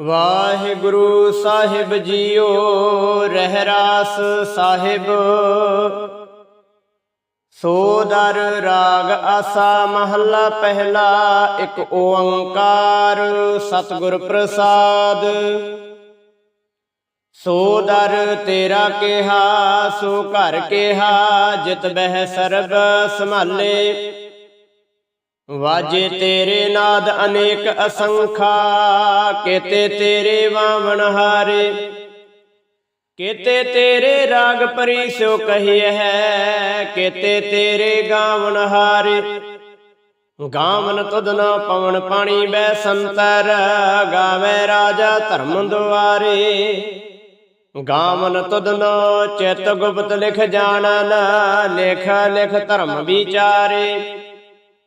ਵਾਹਿਗੁਰੂ ਸਾਹਿਬ ਜੀਓ, ਰਹਿਰਾਸ ਸਾਹਿਬ। ਸੋ ਦਰ ਰਾਗ ਆਸਾ ਮਹੱਲਾ ਪਹਿਲਾ, ਇੱਕ ਓੰਕਾਰ ਸਤਿਗੁਰ ਪ੍ਰਸਾਦ। ਸੋ ਦਰ ਤੇਰਾ ਕਿਹਾ, ਸੋ ਘਰ ਕਿਹਾ, ਜਿਤ ਬਹਿ ਸਰਬ ਸੰਭਾਲੇ। ਵਾਜੇ ਤੇਰੇ ਨਾਦ ਅਨੇਕ ਅਸੰਖਾ, ਕੇਤੇ ਤੇਰੇ ਵਾਵਣ ਹਾਰੇ। ਕੇਤੇ ਤੇਰੇ ਰਾਗ ਪਰੀ ਸੋ ਕਹੀਏ ਹੈ, ਕੇਤੇ ਤੇਰੇ ਗਾਵਣ ਹਾਰੇ। ਗਾਵਨ ਤੁਧ ਨ ਪਵਨ ਪਾਣੀ ਬੈ ਸੰਤਰ, ਗਾਵੇ ਰਾਜਾ ਧਰਮ ਦੁਆਰੇ। ਗਾਵਨ ਤੁਧ ਚਿਤ ਗੁਪਤ ਲਿਖ ਜਾਣਨ, ਲਿਖ ਲਿਖ ਧਰਮ ਵਿਚਾਰੇ।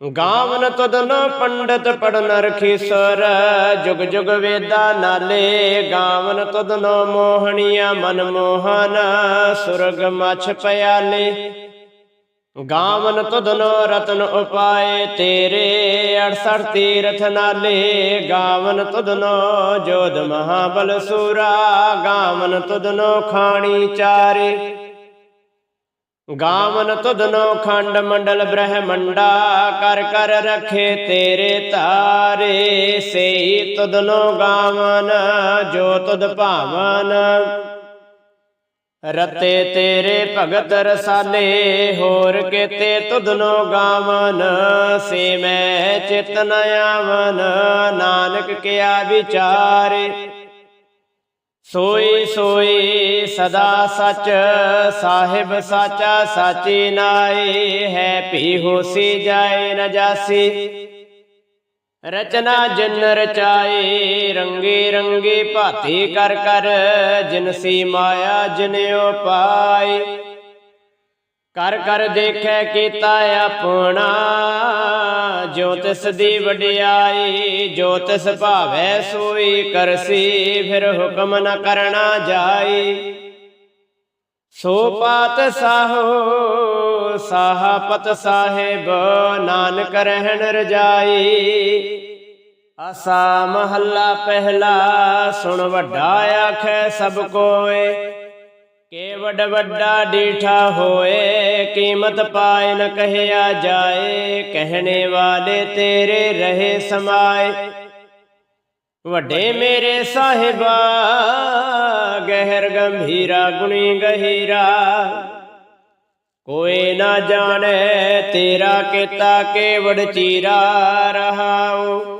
ਗਾਵਨ ਤੁਧਨ ਪੰਡਤ ਪੜਨ ਰਖੀਸਰ, ਜੁਗ ਜੁਗ ਵੇਦਾ ਨਾਲੇ ਗਾਵਨ ਤੁਧਨ ਮੋਹਣੀਆ ਮਨ ਮੋਹਨ, ਸੁਰਗ ਮਛ ਪਿਆਲੇ। ਗਾਵਨ ਤੁਧਨ ਰਤਨ ਉਪਾਏ ਤੇਰੇ 68 ਤੀਰਥ ਨਾਲੇ। ਗਾਵਨ ਤੁਧਨ ਜੋਧ ਮਹਾਬਲ ਸੂਰਾ, ਗਾਵਨ ਤੁਧਨ ਖਾਣੀ ਚਾਰੇ। ਗਾਵਨ ਤੁਧਨੋ ਖੰਡ ਮੰਡਲ ਬ੍ਰਹਮੰਡਾ, ਕਰ ਕਰ ਰਖੇ ਤੇਰੇ ਤਾਰੇ, ਸੇਈ ਤੁਧਨੋ ਗਾਵਨ, ਜੋ ਤੁਧ ਭਾਵਨ। ਰਤੇ ਤੇਰੇ ਭਗਤ ਰਸਾਲੇ, ਹੋਰ ਕੇਤੇ ਤੁਧਨੋ ਗਾਵਨ, ਸੇ ਮੈਂ ਚਿਤ ਆਵਨ, ਨਾਨਕ ਕਿਆ ਵਿਚਾਰੇ। ਸੋਈ ਸੋਈ ਸਦਾ ਸਚ, ਸਾਹਿਬ ਸਾਚਾ, ਸਾਚੀ ਨਾਈ ਹੈ ਭੀ ਹੋਸੀ ਜਾਏ ਨ ਜਾਸੀ। ਰਚਨਾ ਜਿਨ ਰਚਾਈ, ਰੰਗੇ ਰੰਗੇ ਭਾਤੀ ਕਰ ਕਰ ਜਿਨਸੀ ਮਾਇਆ ਜਿਨਿਓ ਪਾਈ ਕਰ ਕਰ ਦੇਖੈ ਕੀਤਾ ਆਪਣਾ, ਜੋ ਤਿਸ ਦੀ ਵਡਿਆਈ, ਜੋ ਤਿਸ ਭਾਵੈ ਸੋਈ ਕਰਸੀ, ਫਿਰ ਹੁਕਮ ਨ ਕਰਨਾ ਜਾਈ। ਸੋ ਪਾਤ ਸਾਹੋ, ਸਾਹਪਤ ਸਾਹਿਬ, ਨਾਨਕ ਰਹਿਣ ਰਜਾਈ। ਆਸਾ ਮਹੱਲਾ ਪਹਿਲਾ, ਸੁਣ ਵੱਡਾ ਆਖੈ ਸਭ ਕੋਏ। ਕੇ ਵੱਡ ਵੱਡਾ ਡੀਠਾ ਹੋਏ, ਕੀਮਤ ਪਾਏ ਨ ਕਹਿਆ ਜਾਏ, ਕਹਿਣੇ ਵਾਲੇ ਤੇਰੇ ਰਹੇ ਸਮਾਏ। ਵੱਡੇ ਮੇਰੇ ਸਾਹਿਬਾ, ਗਹਿਰ ਗੰਭੀਰਾ, ਗੁਣੀ ਗਹਿਰਾ। ਕੋਈ ਨਾ ਜਾਣੇ ਤੇਰਾ ਕੀਤਾ ਕੇਵੜ ਚੀਰਾ ਰਹਾਉ।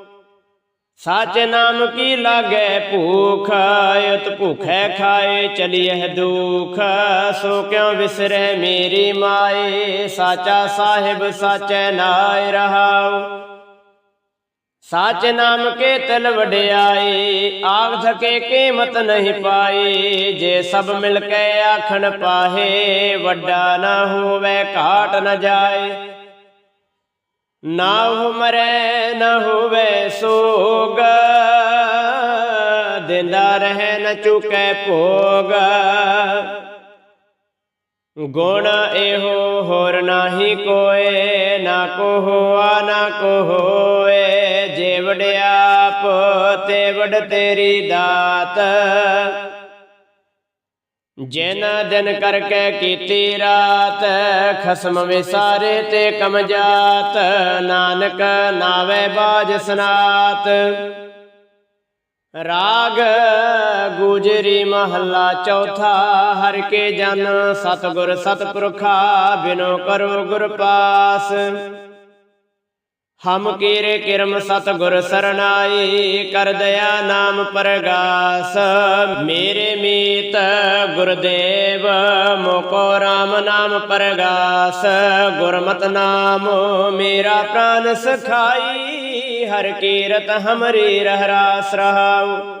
ਸਾਚ ਨਾਮ ਕੀ ਲਾਗੈ ਭੂਖ? ਅਤ ਭੁਖੈ ਖਾਏ, ਚਲੀਐ ਦੁਖ। ਸੋ ਕਿਉ ਵਿਸਰੈ ਮੇਰੀ ਮਾਏ? ਸਾਚਾ ਸਾਹਿਬ ਸਾਚੈ ਨਾਇ ਰਹਾਉ। ਸਾਚ ਨਾਮ ਕੇ ਤਲ ਵਡਿਆਏ ਆਖ ਥਕੇ ਕੀਮਤ ਨਹੀਂ ਪਾਈ ਜੇ ਸਭ ਮਿਲ ਕੇ ਆਖਣ ਪਾਹੇ, ਵੱਡਾ ਨਾ ਹੋਵੇ, ਘਾਟ ਨਾ ਜਾਏ। ਨਾ ਹੋ ਮਰੈ ਨਾ ਹੋਵੇ ਸੋਗ, ਦਿੰਦਾ ਰਹਿ ਨ ਚੁਕੈ ਭੋਗ। ਗੁਣ ਇਹੋ ਹੋਰ ਨਾਹੀ ਕੋਏ, ਨਾ ਕੋ ਹੋਆ ਨਾ ਕੋ ਹੋਏ ਜੇ ਵਡਿਆਪ, ਤੇ ਵਡ ਤੇਰੀ ਦਾਤ। ਜਿਨ ਦਿਨ ਕਰਕੇ ਕੀਤੀ ਰਾਤ, ਖਸਮ ਵਿਸਾਰੇ ਤੇ ਕਮ ਜਾਤ, ਨਾਨਕ ਨਾਵੇ ਬਾਜ ਸਨਾਤ। ਰਾਗ ਗੁਜਰੀ ਮਹੱਲਾ ਚੌਥਾ, ਹਰ ਕੇ ਜਨ ਸਤਗੁਰ ਸਤਪੁਰਖਾ, ਬਿਨੋ ਕਰੋ ਗੁਰ ਪਾਸ। ਹਮ ਕੀਰੇ ਕਿਰਮ ਸਤਗੁਰ ਸਰਨਾਈ ਕਰ ਦਇਆ ਨਾਮ ਪਰਗਾਸ। ਮੇਰੇ ਮੀਤ ਗੁਰਦੇਵ, ਮੋਕੋ RAM ਨਾਮ ਪਰਗਾਸ। ਗੁਰਮਤ ਨਾਮ ਮੇਰਾ ਪ੍ਰਾਨ ਸਖਾਈ, ਹਰ ਕੀਰਤ ਹਮਰੀ ਰਹਿ ਰਾਸ ਰਹਾਉ।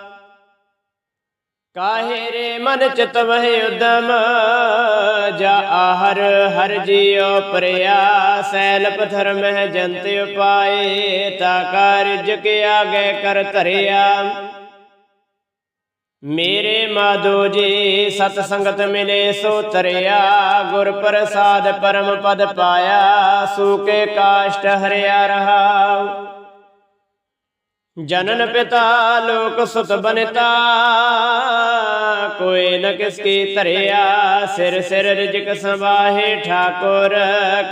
ਕਾਹੇ ਮਨ ਚਿਤ ਵਹਿ ਉਦਮ, ਜਾ ਆਹਰ ਹਰ ਜੀਉ ਪ੍ਰਿਆ ਸੈਲ ਪਥਰ ਮਹਿ ਜੰਤ ਉਪਾਏ, ਤਾ ਕਾਰਜ ਕੇ ਆਗੇ ਕਰ ਧਰਿਆ। ਮੇਰੇ ਮਾਧੋ ਜੀ, ਸਤ ਸੰਗਤ ਮਿਲੇ ਸੋ ਤਰਿਆ ਗੁਰ ਪ੍ਰਸਾਦ ਪਰਮ ਪਦ ਪਾਇਆ ਸੂਕੇ ਕਾਸ਼ਟ ਹਰਿਆ ਰਹਾ। ਜਨਨ ਪਿਤਾ ਲੋਕ ਸੁਤ ਬਨਤਾ, ਕੋਈ ਨ ਕਿਸ ਕੀ ਧਰਿਆ, ਸਿਰ ਸਿਰ ਰਿਜਕ ਸਵਾਹੇ ਠਾਕੁਰ,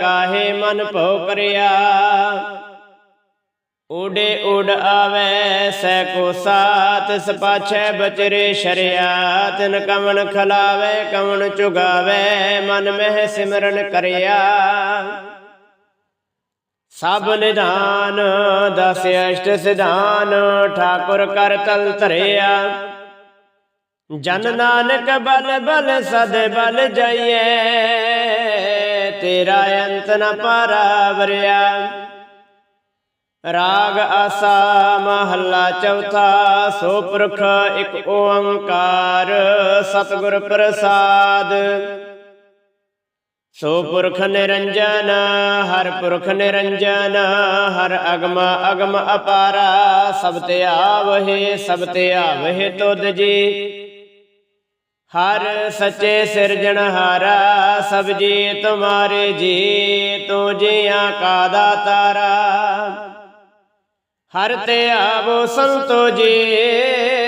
ਕਾਹੇ ਮਨ ਭਉ ਕਰਿਆ। ਉਡੇ ਉਡ ਆਵੇ, ਸੈ ਕੋ ਸਾਤ ਸਪਾਛੈ ਬਚਰੇ ਸ਼ਰਿਆ ਤਿਨ ਕਵਣ ਖਲਾਵੇ ਕਵਣ ਚੁਗਾਵੇ, ਮਨ ਮਹਿ ਸਿਮਰਨ ਕਰਿਆ। ਸਭ ਨਿਧਾਨ, ਦਸ ਅਸ਼ਟ ਸਿਧਾਨ, ਠਾਕੁਰ ਕਰ ਤਲ ਧਰਿਆ। ਜਨ ਨਾਨਕ ਬਲ ਬਲ ਸਦ ਬਲ ਜਾਈਏ ਤੇਰਾ ਅੰਤ ਨ ਪਾਰਾਵਰਿਆ। ਰਾਗ ਆਸਾ ਮਹੱਲਾ ਚੌਥਾ, ਸੋ ਪੁਰਖ ਇੱਕ ਓੰਕਾਰ, ਸਤਿਗੁਰ ਪ੍ਰਸਾਦ। ਸੋ ਪੁਰਖ ਨਿਰੰਜਨ, ਹਰ ਪੁਰਖ ਨਿਰੰਜਨ, ਹਰ ਅਗਮ ਅਗਮ ਅਪਾਰਾ, ਸਭ ਤੇ ਆਵਹਿ, ਸਭ ਤੇ ਆਵਹਿ ਤੁਧ ਜੀ। ਹਰ ਸੱਚੇ ਸਿਰਜਣਹਾਰਾ ਸਭ ਜੀ, ਤੁਮਾਰੇ ਜੀ, ਤੂੰ ਜੀਆਂ ਕਾ ਤਾਰਾ ਹਰ ਤੇ ਆਵੋ ਸੰਤੋ ਜੀ,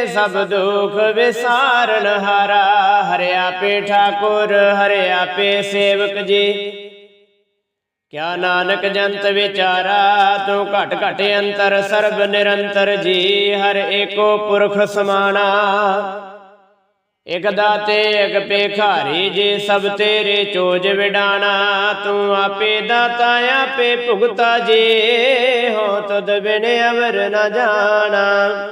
ਸਭ ਦੁਖ ਵਿਸਾਰਨ ਹਾਰਾ। ਹਰਿਆ ਪੇ ਠਾਕੁਰ, ਹਰਿਆ ਪੇ ਸੇਵਕ ਜੀ। ਕਿਆ ਨਾਨਕ ਜੰਤ ਵਿਚਾਰਾ, ਤੂੰ ਘਟ ਘਟ ਅੰਤਰ, ਸਰਬ ਨਿਰੰਤਰ ਜੀ। ਹਰ ਏਕੋ ਪੁਰਖ ਸਮਾਣਾ। ਇਕ ਦਾਤੇ, ਇਕ ਪੇਖਾਰੀ ਜੇ ਸਭ ਤੇਰੇ ਚੋਜ ਵਿਡਾਣਾ, ਤੂੰ ਆਪੇ ਦਾਤਾ, ਆਪੇ ਭੁਗਤਾ ਜੇ, ਹੋ ਤਦ ਬਿਨ ਅਵਰ ਨ ਜਾਣਾ।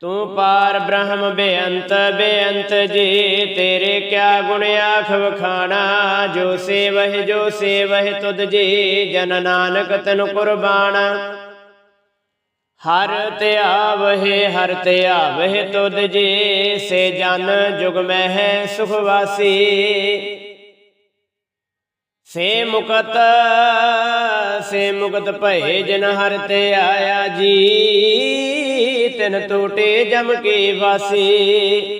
ਤੂੰ ਪਾਰ ਬ੍ਰਹਮ ਬੇਅੰਤ ਬੇਅੰਤ ਜੀ, ਤੇਰੇ ਕਿਆ ਗੁਣ ਆਖ ਵਖਾਣਾ ਜੋ ਸੇਵਹਿ ਜੋ ਸੇਵਹਿ ਤੁਧ ਜੀ, ਜਨ ਨਾਨਕ ਤਨ ਕੁਰਬਾਨਾ ਹਰ ਧਿਆਵਹਿ ਹਰ ਧਿਆਵਹਿ ਤੁਧ ਜੀ, ਸੇ ਜਨ ਜੁਗ ਮਹਿ ਸੁਖ ਵਾਸੀ। ਸੇ ਮੁਕਤ ਸੇ ਮੁਕਤ ਭਏ ਜਨ ਹਰ ਤੇ ਆਇਆ ਜੀ, ਤਿਨ ਟੋਟੇ ਜਮ ਕੇ ਵਾਸੀ।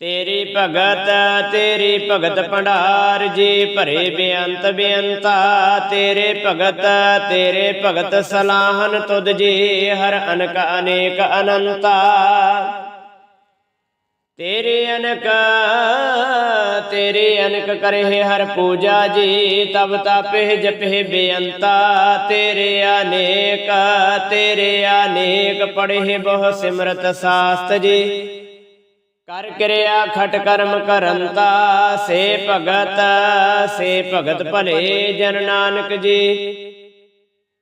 ਤੇਰੀ ਭਗਤ ਤੇਰੀ ਭਗਤ ਭੰਡਾਰ ਜੀ ਭਰੇ ਬੇਅੰਤ ਬੇਅੰਤਾ। ਤੇਰੇ ਭਗਤ ਤੇਰੇ ਭਗਤ ਸਲਾਹਨ ਤੁਧ ਜੀ ਹਰ ਅਨਕ, ਅਨੇਕ ਅਨੰਤਾ। ਤੇਰੇ ਅਨਕ ਤੇਰੇ ਅਨਕ ਕਰੇ ਹਰ ਪੂਜਾ ਜੀ, ਤਬ ਤਾਪੇ ਜਪੇ ਬੇਅੰਤਾ। ਤੇਰੇ ਅਨੇਕ ਤੇਰੇ ਅਨੇਕ ਪੜ੍ਹੇ ਬਹੁ ਸਿਮਰਤ ਸਾਸਤ ਜੀ। ਕਰ ਕਿਰਿਆ ਖਟ ਕਰਮ ਕਰੰਤਾ ਸੇ ਭਗਤ ਸੇ ਭਗਤ ਭਲੇ ਜਨ ਨਾਨਕ ਜੀ।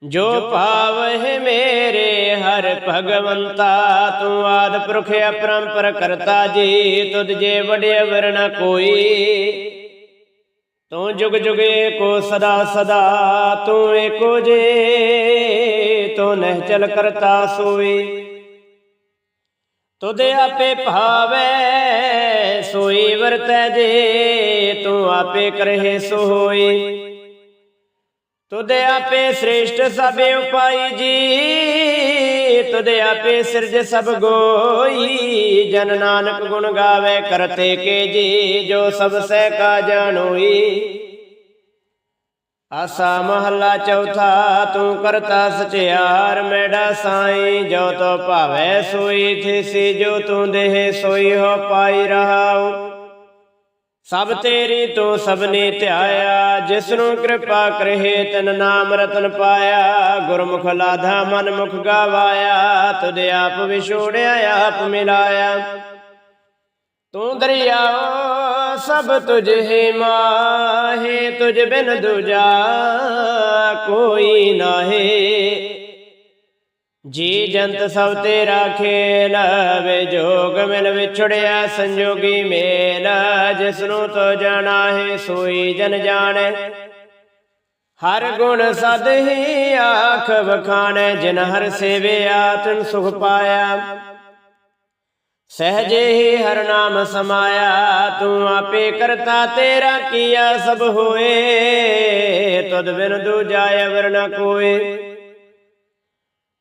ਜੋ ਭਾਵਹਿ ਮੇਰੇ ਹਰ ਭਗਵੰਤਾ, ਤੂੰ ਆਦ ਪੁਰਖ ਅਪਰੰਪਰ ਕਰਤਾ ਜੀ, ਤੁਧ ਜੇ ਵਡਿਆ ਵਰਣ ਕੋਈ। ਤੂੰ ਜੁਗ ਜੁਗੇ ਕੋ ਸਦਾ ਸਦਾ, ਤੂੰ ਏਕੋ ਜੇ, ਤੂੰ ਨਹਿ ਚਲ ਕਰਤਾ ਸੋਈ। ਤੁਧ ਆਪੇ ਭਾਵੈ, ਸੋਈ ਵਰਤੈ ਜੇ, ਤੂੰ ਆਪੇ ਕਰਹਿ ਸੋ ਹੋਈ ਤੁਧ ਆਪੇ ਸ੍ਰੇਸ਼ਟ ਸਭ ਉਪਾਈ ਜੀ, ਤੁਧ ਆਪੇ ਸਿਰਜ ਸਭ ਗੋਈ। ਜਨ ਨਾਨਕ ਗੁਣ ਗਾਵੇ, ਕਰਤੇ ਕੇ ਜੀ, ਜੋ ਸਭ ਸਹਿ ਕਾ ਜਾਣੋਈ ਆਸਾ ਮਹੱਲਾ ਚੌਥਾ, ਤੂੰ ਕਰਤਾ ਸਚਿਆਰ ਮੇੜਾ ਸਾਈ, ਜੋ ਤੋ ਭਾਵੈ ਸੋਈ ਥਿਸੀ ਜੋ ਤੂੰ ਦੇਹ ਸੋਈ, ਹੋ ਪਾਈ ਰਹਾਉ। ਸਭ ਤੇਰੀ ਤੂੰ ਸਭਨੇ ਧਿਆਇਆ ਜਿਸ ਕਿਰਪਾ ਕਰਹਿ, ਤਨ ਨਾਮ ਰਤਨ ਪਾਇਆ। ਗੁਰਮੁਖ ਲਾਧਾ ਮਨ ਮੁਖ ਗਾਵਾਇਆ, ਤੁਧ ਆਪ ਵਿਛੋੜਿਆ, ਆਪ ਮਿਲਾਇਆ। ਤੂੰ ਦਰਿਆਓ ਸਭ ਤੁਝ ਹੀ ਮਾਹੇ, ਤੁਝ ਬਿਨ ਦੂਜਾ ਕੋਈ ਨਾਹੀ। ਜੀ ਜੰਤ ਸਭ ਤੇਰਾ ਖੇਲ ਵੇ ਜੋਗ ਮਿਲ ਵਿਛੜਿਆ ਸੰਜੋਗੀ ਮੇਲ ਜਿਸ ਨੂੰ ਤੋ ਜਾਣਾ ਹੈ ਸੋਈ ਜਨ ਜਾਣੈ। ਹਰ ਗੁਣ ਸਦ ਹੀ ਆਖ ਵਖਾਣੈ, ਜਿਨ ਹਰ ਸੇਵਿਆ, ਤਨ ਸੁਖ ਪਾਇਆ। ਸਹਜੇ ਹੀ ਹਰ ਨਾਮ ਸਮਾਇਆ, ਤੂੰ ਆਪੇ ਕਰਤਾ ਤੇਰਾ ਕੀਆ ਸਭ ਹੋਏ, ਤੁਧ ਬਿਨ ਦੂਜਾ ਅਵਰ ਨ ਕੋਏ।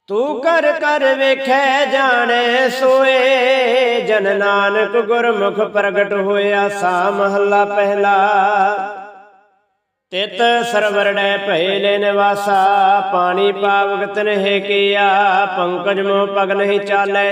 ਤੂੰ ਕਰ ਕਰ ਵੇਖੈ ਜਾਣੈ ਸੋਏ, ਜਨ ਨਾਨਕ ਗੁਰਮੁਖ ਪ੍ਰਗਟ ਹੋਇਆ ਸਾ ਮਹੱਲਾ ਪਹਿਲਾ। ਤਿਤ ਸਰਵਰ ਡੈ ਲੈ ਨਿਵਾਸਾ, ਪਾਣੀ ਪਾਵਗਤ ਨਹਿ ਕੀਆ, ਪੰਕਜ ਮੋ ਪਗ ਨਹੀਂ ਚਾਲੈ।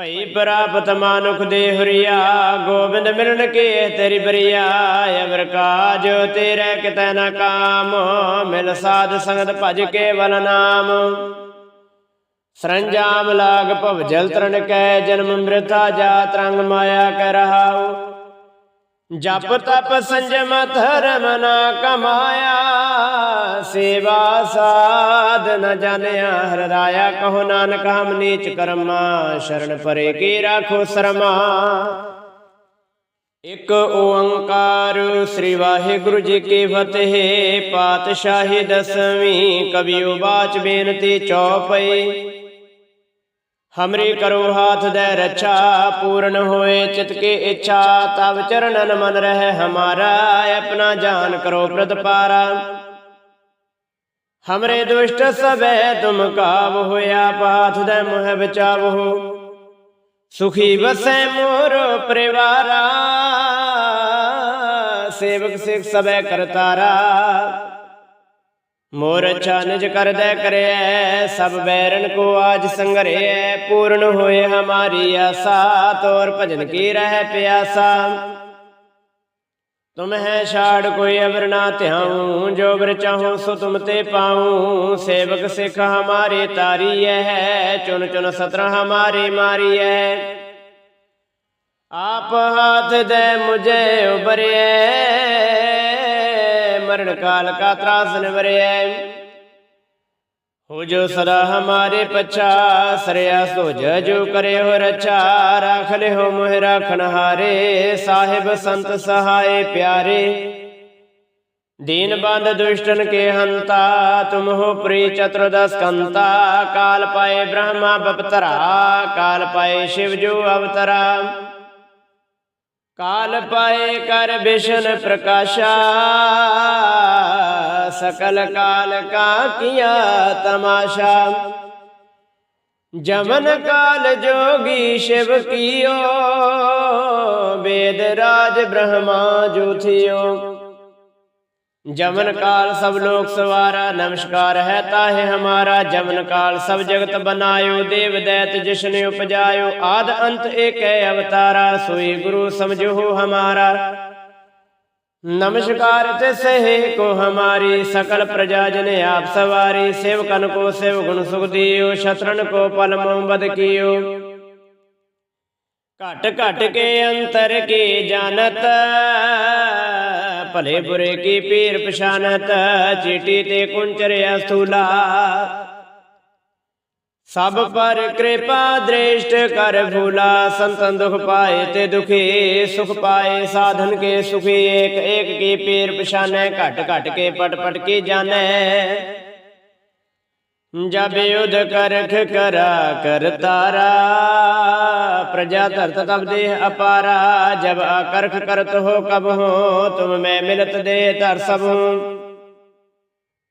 ਭਈ ਪ੍ਰਾਪਤ ਮਾਨੁਖ ਦੇ ਹੁਰੀਆ, ਗੋਬਿੰਦ ਮਿਲਣ ਕੇ ਤੇਰੀ ਬਰੀਆ ਅਵਰ ਕਾਜ ਤੇਰੇ ਕਿਤੈ ਨ ਕਾਮ, ਮਿਲ ਸਾਧ ਸੰਗਤ ਭਜ ਕੇ ਵਲ ਨਾਮ। ਸਰੰਜਾਮ ਲਾਗ ਭਵ ਜਲ ਤਰਨ ਕੈ, ਜਨਮ ਮ੍ਰਿਤਾ ਜਾ ਤਰੰਗ ਮਾਇਆ ਕੈ ਰਹਾਉ। ਜਪ ਤਪ ਸੰਜਮ ਧਰਮ ਨਾ ਕਮਾਇਆ। ਸੇਵਾ ਸਾਧ ਨ ਜਾਣਿਆ ਹਰ ਕਹੋ ਨਾਨਕ, ਹਮ ਨੀਚ ਕਰਮਾ, ਸ਼ਰਨ ਪਰੇ ਕੀ ਰਾਖੋ ਸਰਮਾ। ਇਕ ਓੰਕਾਰ ਸ੍ਰੀ ਵਾਹਿਗੁਰੂ ਜੀ ਕੀ ਫਤਿਹ, ਪਾਤਸ਼ਾਹੀ ਦਸਵੀਂ ਕਬੀਓ ਬਾਚ ਬੇਨਤੀ ਚੌਪਈ। ਹਮਰੀ ਕਰੋ ਹਾਥ ਦੇ ਰੱਛਾ, ਪੂਰਨ ਹੋਏ ਚਿਤ ਕੀ ਇੱਛਾ ਤਬ ਚਰਨਨ ਮਨ ਰਹਿ, ਹਮਾਰਾ ਆਪਣਾ ਜਾਨ ਕਰੋ ਪ੍ਰਤਪਾਰਾ। ਹਮਰੇ ਦੁਸ਼ਟ ਸਭੈ ਤੁਮ ਕਾਬ ਹੋਇਆ ਪਾਥ ਦੇ ਮੋਹ ਬਚਾਵੋ ਸੁਖੀ ਵਸੈ ਮੋਰ ਪਰਿਵਾਰਾ ਸੇਵਕ ਸਿਖ ਸਭੈ ਕਰਤਾਰਾ ਮੋਰ ਅੱਛਾ ਨਿਜ ਕਰਦੈ ਕਰਿਐ ਸਭ ਬੈਰਨ ਕੋ ਆਜ ਸੰਗਰਿਐ ਪੂਰਨ ਹੋਏ ਹਮਾਰੀ ਆਸਾ ਤੋਰ ਭਜਨ ਕੀ ਰਹਿ ਪਿਆਸਾ ਤੁਮ ਹੈ ਛਾੜ ਕੋਈ ਅਵਰ ਨਾ ਧਿਆਉ, ਜੋ ਬਰ ਚਾਹੋ ਸੋ ਤੁਮ ਤੇ ਪਾਉ। ਸੇਵਕ ਸਿਖ ਹਮਾਰੇ ਤਾਰੀਐ ਹੈ ਚੁਨ ਚੁਨ ਸਤਰ ਹਮਾਰੇ ਮਾਰੀਐ। ਆਪ ਹਾਥ ਦੇ ਮੁਝੇ ਉਬਰਿਐ ਮਰਨ ਕਾਲ ਕਾ ਤਰਾਸ ਨਿਵਰਿਐ। ਹੋ ਜੋ ਸਦਾ ਹਮਾਰੇ ਪਛਾ, ਸਰਿਆ ਸੁਜ ਜੋ ਕਰਿਓ ਰਚਾ ਰਾਖ ਲਿਓ ਮੋਹਿ ਰਾਖਣ ਹਾਰੇ, ਸਾਹਿਬ ਸੰਤ ਸਹਾਏ ਪਿਆਰੇ। ਦੀਨ ਬੰਦ ਦੁਸ਼ਟਨ ਕੇ ਹੰਤਾ, ਤੁਮ ਹੋ ਪ੍ਰੀ ਚਤੁਰਦਸ ਕੰਤਾ, ਕਾਲ ਪਾਏ ਬ੍ਰਹਮਾ ਬਪਤਰਾ, ਕਾਲ ਪਾਏ ਸ਼ਿਵ ਜੋ ਅਵਤਰਾ। ਕਾਲ ਪਾਏ ਕਰ ਬਿਸ਼ਨ ਪ੍ਰਕਾਸ਼ਾ सकल काल का किया तमाशा जमन काल जोगी शिव कियो वेद राज ब्रह्मा जो थियो जमन काल सब लोक सवारा नमस्कार है ताहे हमारा जमन काल सब जगत बनायो देव दैत जिसने उपजायो आद अंत एक है अवतारा सोई गुरु समझो हमारा नमस्कार तिसे को हमारी सकल प्रजा जने आप सवारी सेवकन को सेव गुण सुख दियो शत्रुन को पल मोहम्मद कियो घट घट के अंतर की जानत भले बुरे की पीर पछानत चीटी ते कुंचर अस्थूला ਸਭ ਪਰ ਕਿਰਪਾ ਦ੍ਰਿਸ਼ਟ ਕਰ ਫੂਲਾ, ਸੰਤਨ ਦੁਖ ਪਾਏ ਤੇ ਦੁਖੀ, ਸੁਖ ਪਾਏ, ਸਾਧਨ ਕੇ ਸੁਖੀ, ਏਕ ਏਕ ਕੀ ਪੀਰ ਪਛਾਨੈ, ਘਟ ਘਟ ਕੇ ਪਟ ਪਟ ਕੀ ਜਾਣੈ। ਜਬ ਯੁਧ ਕਰਖ ਕਰਾ, ਕਰ ਤਾਰਾ, ਪ੍ਰਜਾ ਧਰਤ ਤਬ ਦੇਹ ਅਪਾਰਾ, ਜਬ ਆਕਰਖ ਕਰਤ ਹੋ ਕਬ ਹੋ, ਤੁਮ ਮੈਂ ਮਿਲਤ ਦੇਹ ਧਰ ਸਭ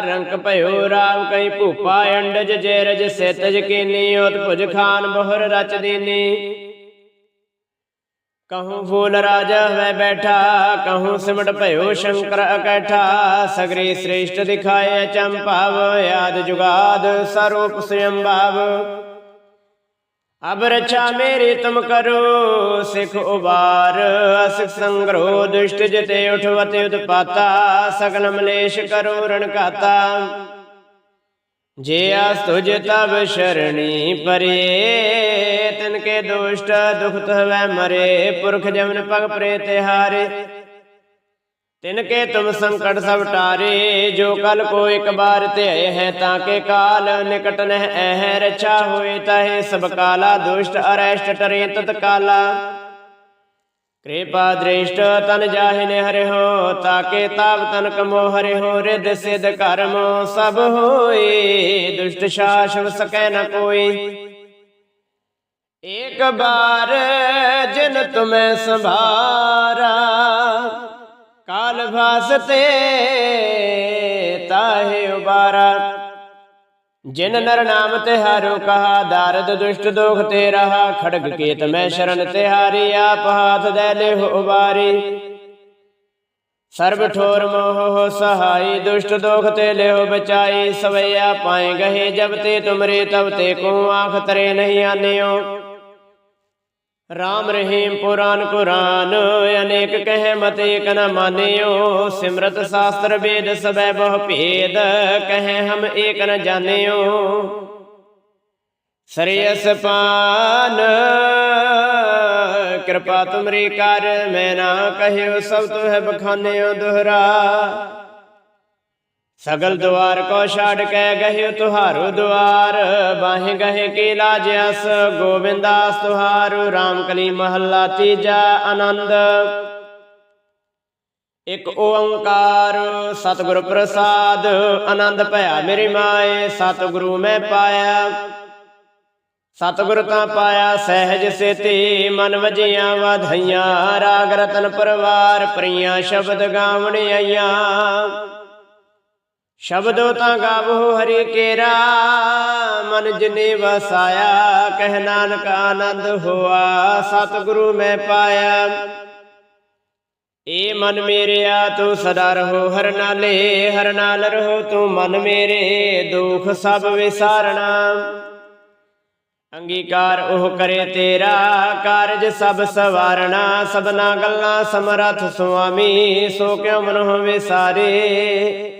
ਰੰਕ ਭਇਓ, ਰਾਮ ਕਈ ਭੂਪਾ, ਅੰਡਜ ਜੇਰਜ ਸੇਤਜ ਕੀਨੀ ਉਤ ਭੁਜ ਖਾਨ ਬਹੁਰ ਰਚ ਦੀਨੀ। ਕਹੂੰ ਫੂਲ ਰਾਜਾ ਹੈ ਬੈਠਾ, ਕਹੂੰ ਸਿਮਟ ਭਇਓ, ਸ਼ੰਕਰ ਇਕੱਠਾ ਸਗਰੀ ਸ੍ਰੇਸ਼ਟ ਦਿਖਾਏ ਚੰਪਾਵ, ਆਦ ਜੁਗਾਦ ਸਰੂਪ ਸਯੰਭਾਵ। ਅਬ ਰਚਾ ਮੇਰੇ ਤੁਮ ਕਰੋ, ਸਿਖ ਉਬਾਰ ਅਸਿਕ ਸੰਗਰੋ, ਦੁਸ਼ਟ ਜਿਤੇ ਉਠਵਤ ਉਤਪਾਤਾ ਸਗਲ ਮਲੇਸ਼ ਕਰੋ ਰਣਕਾਤਾ ਜੇ ਆਸ ਤੁਜ ਤਬ ਸ਼ਰਣੀ ਪਰੇ, ਤਨ ਕੇ ਦੁਸ਼ਟ ਦੁਖਤ ਹਵੈ ਮਰੇ, ਪੁਰਖ ਜਮਨ ਪਗ ਪ੍ਰੇ ਤਿਹਾਰੇ। ਹਾਰੇ ਤਿਨ ਕੇ ਤੁਮ ਸੰਕਟ ਸਭ ਟਾਰੇ, ਜੋ ਕਲ ਕੋ ਇਕ ਬਾਰ ਧਿਆਏ ਹੈ ਤਾਂ ਕੇ ਕਾਲ, ਨਿਕਟ ਨਹਿ ਐ ਰਛਾ ਹੋਏ ਤਹਿ, ਸਭ ਕਾਲਾ ਦੁਸ਼ਟ ਅਰੈਸ਼ਟ ਟਰੇ ਤਤ ਕਾਲਾ। ਦ੍ਰਿਸ਼ਟ ਤਨ ਜਾਹਿ ਨੇ ਹਰਿਓ ਤਾਕੇ ਤਾਪ ਤਨ ਕਮੋ ਹਰਿਓ ਰਿਦ ਸਿਧ ਕਰਮ ਸਭ ਹੋਏ, ਦੁਸ਼ਟ ਸ਼ਾਸਵ ਸਕੈ ਨ ਕੋਈ। ਇੱਕ ਬਾਰ ਜਿਨ ਤੁਮੈ ਸੰਭਾਰਾ ਹਾਲ ਵਾਸਤੇ ਤਾਹੇ ਉਬਾਰਾ। ਜਿਨ ਨਰ ਨਾਮ ਤੇ ਹਾਰੋ ਕਹਾ, ਦਾਰਦ ਦੁਸ਼ਟ ਦੋਖ ਤੇ ਰਹਾ ਖੜਗ ਕੇਤ ਮੈਂ ਸ਼ਰਨ ਤੇ ਹਾਰੀ, ਆਪ ਹਾਥ ਦੇ ਲੈ ਉਬਾਰੀ। ਸਰਬ ਠੋਰ ਮੋਹ ਹੋ ਸਹਾਈ, ਦੁਸ਼ਟ ਦੋਖ ਤੇ ਲਿਓ ਬਚਾਈ, ਸਵਈਆ ਪਾਏ ਗਹੇ ਜਬ ਤੇ ਤੁਮਰੇ, ਤਬ ਤੇ ਕੋ ਆਖ ਤਰੇ ਨਹੀਂ ਆਨਿਓ। ਰਾਮ ਰਹੀਮ ਪੁਰਾਨ ਕੁਰਾਨ, ਅਨੇਕ ਕਹਿ ਮਤ ਏਕ ਨ ਮਾਨਿਓ, ਸਿਮਰਤ ਸ਼ਾਸਤਰ ਵੇਦ ਸਬੈ ਬਹੁ ਭੇਦ, ਕਹਿ ਹਮ ਏਕ ਨ ਜਾਣਿਓ। ਸਰੀਅਸ ਪਾਨ, ਕਿਰਪਾ ਤੁਮਰੀ ਕਰ, ਮੈਂ ਨਾ ਕਹਿਓ ਸਭ ਤੁਹ ਬਖਾਨਿਓ ਦੁਹਰਾ। ਸਗਲ ਦੁਆਰ ਕੋ ਛਾੜ ਕੇ ਗਹਿਓ ਤੁਹਾਰੂ ਦੁਆਰ, ਬਾਹੇ ਗਹੇ ਕੇ ਲਾਜ ਅਸ ਗੋਬਿੰਦਾਸ ਤੁਹਾਰੂ RAM ਕਲੀ ਮਹੱਲਾ ਤੀਜਾ ਆਨੰਦ। ਇਕ ਓੰਕਾਰ ਸਤਿਗੁਰ ਪ੍ਰਸਾਦ, ਆਨੰਦ ਭਇਆ ਮੇਰੀ ਮਾਏ, ਸਤਿਗੁਰੂ ਮੈਂ ਪਾਇਆ। ਸਤਿਗੁਰ ਤਾਂ ਪਾਇਆ ਸਹਿਜ ਸੇਤੀ, ਮਨ ਵਜੀਆਂ ਵਧਈਆਂ, ਰਾਗ ਰਤਨ ਪਰਵਾਰ, ਪ੍ਰੀਆਂ ਸ਼ਬਦ ਗਾਵਣ ਆਈਆਂ। ਸ਼ਬਦੋ ਤਾਂ ਗਾਵੋ ਹਰੀ ਕੇਰਾ, ਮਨ ਜਿਨੇ ਵਸਾਇਆ, ਕਹਿ ਨਾਨਕ ਆਨੰਦ ਹੋਆ, ਸਤਿਗੁਰੂ ਮੈਂ ਪਾਇਆ। ਏ ਮਨ ਮੇਰਿਆ, ਤੂੰ ਸਦਾ ਰਹੋ ਹਰ ਨਾਲੇ, ਹਰ ਨਾਲ ਰਹੋ ਤੂੰ ਮਨ ਮੇਰੇ, ਦੁਖ ਸਭ ਵਿਸਾਰਣਾ। ਅੰਗੀਕਾਰ ਉਹ ਕਰੇ ਤੇਰਾ, ਕਾਰਜ ਸਭ ਸਵਾਰਣਾ, ਸਭਨਾ ਗੱਲਾਂ ਸਮਰਥ ਸੁਆਮੀ, ਸੋ ਕਿਉ ਮਨੋ ਵਿਸਾਰੇ?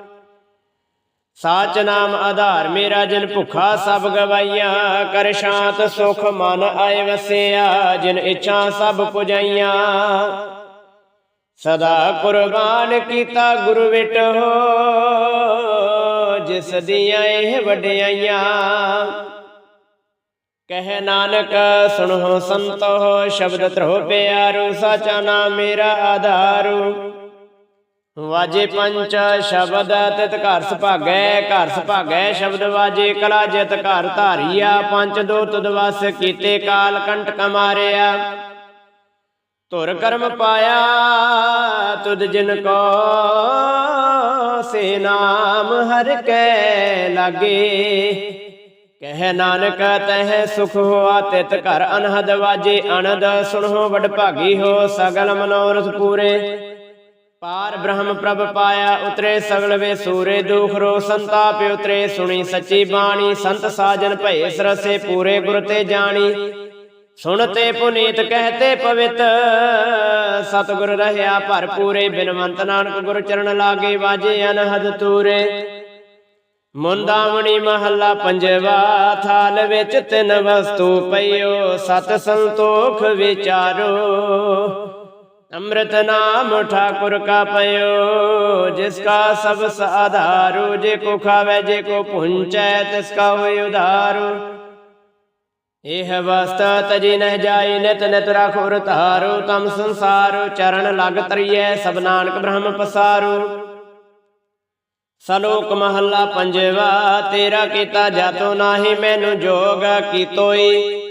ਸਾਚ ਨਾਮ ਆਧਾਰ ਮੇਰਾ ਜਿਨ ਭੁਖਾ ਸਭ ਗਵਾਈਆਂ, ਕਰ ਸ਼ਾਂਤ ਸੁਖ ਮਨ ਆਏ ਵਸਿਆ, ਜਿਨ ਇੱਛਾ ਸਭ ਪੁਜਾਈਆਂ। ਸਦਾ ਕੁਰਬਾਨ ਕੀਤਾ ਗੁਰੂ ਵਿਟੋ ਜਿਸ ਦੀਆਂ ਇਹ ਵਡਿਆਈਆਂ। ਕਹਿ ਨਾਨਕ, ਸੁਣੋ ਸੰਤੋ, ਸ਼ਬਦ ਧਰੋ ਪਿਆਰੂ, ਸਾਚਾ ਨਾਮ ਮੇਰਾ ਆਧਾਰੂ। ਵਾਜੇ ਪੰਚ ਸ਼ਬਦ ਤਿਤ ਘਰ ਸੁਭਾਗੈ ਘਰ ਸੁਭਾਗੈ ਸ਼ਬਦ ਵਾਜੇ ਕਲਾ ਜਿਤ ਘਰ ਧਾਰੀਆ ਪੰਜ ਦੋ ਤੁਦ ਵਸ ਕੀਤੇ ਕਾਲ ਕੰਟਕ ਮਾਰਿਆ ਧੁਰ ਕਰਮ ਪਾਇਆ ਤੁਧ ਜਿਨ ਕੋ ਸੇ ਨਾਮ ਹਰ ਕੈ ਲਾਗੇ। ਕਹਿ ਨਾਨਕ ਤਹਿ ਸੁਖ ਹੋਆ ਤਿਤ ਘਰ ਅਨਹਦ ਵਾਜੇ ਅਨੰਦ ਸੁਣੋ ਵਡ ਭਾਗੀ ਹੋ ਸਗਲ ਮਨੋਰਥ ਪੂਰੇ। ਪਾਰ ਬ੍ਰਹਮ ਪ੍ਰਭ ਪਾਇਆ, ਉਤਰੇ ਸਗਲ ਵੇ ਸੂਰੇ ਦੁਖ ਰੋ ਸੰਤਾਪ, ਉਤਰੇ ਸੁਣੀ ਸੱਚੀ ਬਾਣੀ, ਸੰਤ ਸਾਜਨ ਭਏ ਸਰਸੇ ਪੂਰੇ ਗੁਰ ਤੇ ਜਾਣੀ। ਸੁਣਤੇ ਪੁਨੀਤ ਕਹਤੇ ਪਵਿੱਤ, ਸਤਿਗੁਰ ਰਹਿਆ ਭਰਪੂਰੇ, ਬਿਨਵੰਤ ਨਾਨਕ ਗੁਰ ਚਰਨ ਲਾਗੇ ਵਾਜੇ ਅਨਹਦ ਤੂਰੇ। ਮੁੰਦਾਵਣੀ ਮਹੱਲਾ ਪੰਜਵਾ ਥਾਲ ਵਿੱਚ ਤਿੰਨ ਵਸਤੂ ਪਈਓ, ਸਤ ਸੰਤੋਖ ਵਿਚਾਰੋ। ਅੰਮ੍ਰਿਤ ਨਾਮ ਠਾਕੁਰ ਕਾ ਪਇਓ, ਜਿਸ ਕਾ ਸਭ ਸਾਧਾਰੂ ਜੇ ਕੋ ਖਾਵੇ, ਜੇ ਕੋ ਪੁੰਚੈ, ਤਿਸ ਕਾ ਇਹ ਅਵਸਥਾ ਤਜੀ ਨਹਿ ਜਾਈ, ਨਿਤ ਨਿਤ ਰਖੁਰ ਧਾਰੂ ਤਮ ਸੰਸਾਰ, ਚਰਨ ਲਗ ਤਰੀਐ, ਸਭ ਨਾਨਕ ਬ੍ਰਹਮ ਪਸਾਰੂ। ਸਲੋਕ ਮਹੱਲਾ ਪੰਜਵਾ, ਤੇਰਾ ਕੀਤਾ ਜਾਤੋ ਨਾਹੀ, ਮੈਨੂੰ ਜੋਗ ਕੀਤੋਈ।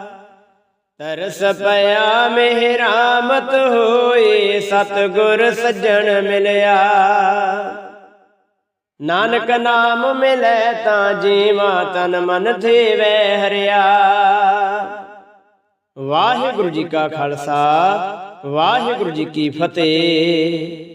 ਤਰਸ ਪਿਆ ਮਿਹਰਾਮਤ ਹੋਈ, ਸਤਿਗੁਰ ਸੱਜਣ ਮਿਲਿਆ। ਨਾਨਕ ਨਾਮ ਮਿਲੈ ਤਾਂ ਜੀਵਾ ਤਨ ਮਨ ਥੀਵੇ ਹਰਿਆ। ਵਾਹਿਗੁਰੂ ਜੀ ਕਾ ਖਾਲਸਾ, ਵਾਹਿਗੁਰੂ ਜੀ ਕੀ ਫਤਿਹ।